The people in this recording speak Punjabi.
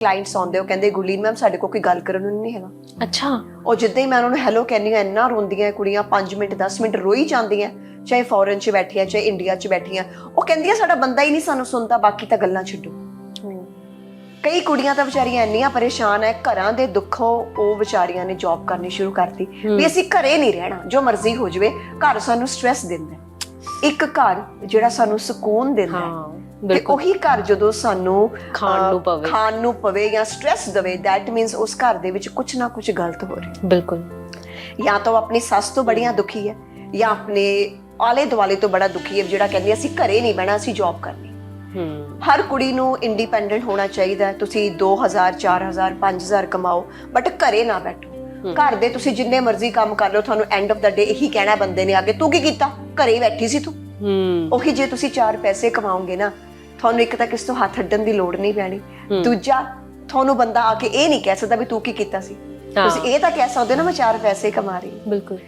ਕਲਾਇੰਟਸ ਆਉਂਦੇ ਉਹ ਕਹਿੰਦੇ ਗੁਰਲੀਨ ਮੈਮ ਸਾਡੇ ਕੋਲ ਕੋਈ ਗੱਲ ਕਰਨ ਨੂੰ ਨਹੀਂ ਹੈਗਾ। ਅੱਛਾ। ਉਹ ਜਿੱਦਾਂ ਹੀ ਮੈਂ ਉਹਨਾਂ ਨੂੰ ਹੈਲੋ ਕਹਿੰਦੀ ਹਾਂ ਇੰਨਾ ਰੋਂਦੀਆਂ ਕੁੜੀਆਂ 5 ਮਿੰਟ 10 ਮਿੰਟ ਰੋਈ ਜਾਂਦੀਆਂ ਚਾਹੇ ਫੋਰਨ 'ਚ ਬੈਠੀਆਂ ਚਾਹੇ ਇੰਡੀਆ 'ਚ ਬੈਠੀਆਂ। ਉਹ ਕਹਿੰਦੀਆਂ ਸਾਡਾ ਬੰਦਾ ਹੀ ਨਹੀਂ ਸਾਨੂੰ ਸੁਣਦਾ ਬਾਕੀ ਤਾਂ ਗੱਲਾਂ ਛੱਡੋ। ਕਈ ਕੁੜੀਆਂ ਤਾਂ ਵਿਚਾਰੀਆਂ ਇੰਨੀਆਂ ਪਰੇਸ਼ਾਨ ਐ ਘਰਾਂ ਦੇ ਦੁੱਖੋਂ ਉਹ ਵਿਚਾਰੀਆਂ ਨੇ ਜੌਬ ਕਰਨੀ ਸ਼ੁਰੂ ਕਰਤੀ ਵੀ ਅਸੀਂ ਘਰੇ ਨਹੀਂ ਰਹਿਣਾ ਜੋ ਮਰਜ਼ੀ ਹੋ ਜਵੇ ਘਰ ਸਾਨੂੰ ਸਟ੍ਰੈਸ ਦਿੰਦਾ। ਇੱਕ ਘਰ ਜਿਹੜਾ ਸਾਨੂੰ ਸਕੂਨ ਦਿੰਦਾ। ਤੇ ਉਹੀ ਘਰ ਜਦੋਂ ਸਾਨੂੰ ਖਾਣ ਨੂੰ ਪਵੇ। ਖਾਣ ਨੂੰ ਪਵੇ ਜਾਂ ਸਟ੍ਰੈਸ ਦਵੇ ਥੈਟ ਮੀਨਸ ਉਸ ਘਰ ਦੇ ਵਿੱਚ ਕੁਝ ਨਾ ਕੁਝ ਗਲਤ ਹੋ ਰਿਹਾ। ਬਿਲਕੁਲ। ਜਾਂ ਤਾਂ ਉਹ ਆਪਣੀ ਸੱਸ ਤੋਂ ਬੜੀਆਂ ਦੁਖੀ ਹੈ ਜਾਂ ਆਪਣੇ ਆਲੇ ਦੁਆਲੇ ਤੋਂ ਬੜਾ ਦੁਖੀ ਹੈ ਜਿਹੜਾ ਕਹਿੰਦੀ ਅਸੀਂ ਘਰੇ ਨਹੀਂ ਬਹਿਣਾ ਅਸੀਂ ਜੌਬ ਕਰਨੀ ਹਰ ਕੁੜੀ ਨੂੰ ਇੰਡੀਪੈਂਡੈਂਟ ਹੋਣਾ ਚਾਹੀਦਾ। ਤੁਸੀਂ 2000 4000 5000 ਕਮਾਓ ਬਟ ਘਰੇ ਨਾ ਬੈਠੋ। ਘਰ ਦੇ ਤੁਸੀਂ ਜਿੰਨੇ ਮਰਜ਼ੀ ਕੰਮ ਕਰ ਲਓ ਤੁਹਾਨੂੰ ਐਂਡ ਆਫ ਦਾ ਡੇ ਇਹੀ ਕਹਿਣਾ ਬੰਦੇ ਨੇ ਆ ਕੇ ਤੂੰ ਕੀ ਕੀਤਾ? ਘਰੇ ਬੈਠੀ ਸੀ ਤੂੰ? ਹੂੰ। ਉਹੀ ਜੇ ਤੁਸੀਂ ਚਾਰ ਪੈਸੇ ਕਮਾਓਗੇ ਨਾ ਤੁਹਾਨੂੰ ਇੱਕ ਤਾਂ ਕਿਸ ਤੋਂ ਹੱਥ ਅੱਡਣ ਦੀ ਲੋੜ ਨਹੀਂ ਪੈਣੀ ਦੂਜਾ ਤੁਹਾਨੂੰ ਬੰਦਾ ਆ ਕੇ ਇਹ ਨਹੀਂ ਕਹਿ ਸਕਦਾ ਵੀ ਤੂੰ ਕੀ ਕੀਤਾ ਸੀ। ਤੁਸੀਂ ਇਹ ਤਾਂ ਕਹਿ ਸਕਦੇ ਹੋ ਨਾ ਮੈਂ ਚਾਰ ਪੈਸੇ ਕਮਾ ਰਹੀ। ਬਿਲਕੁਲ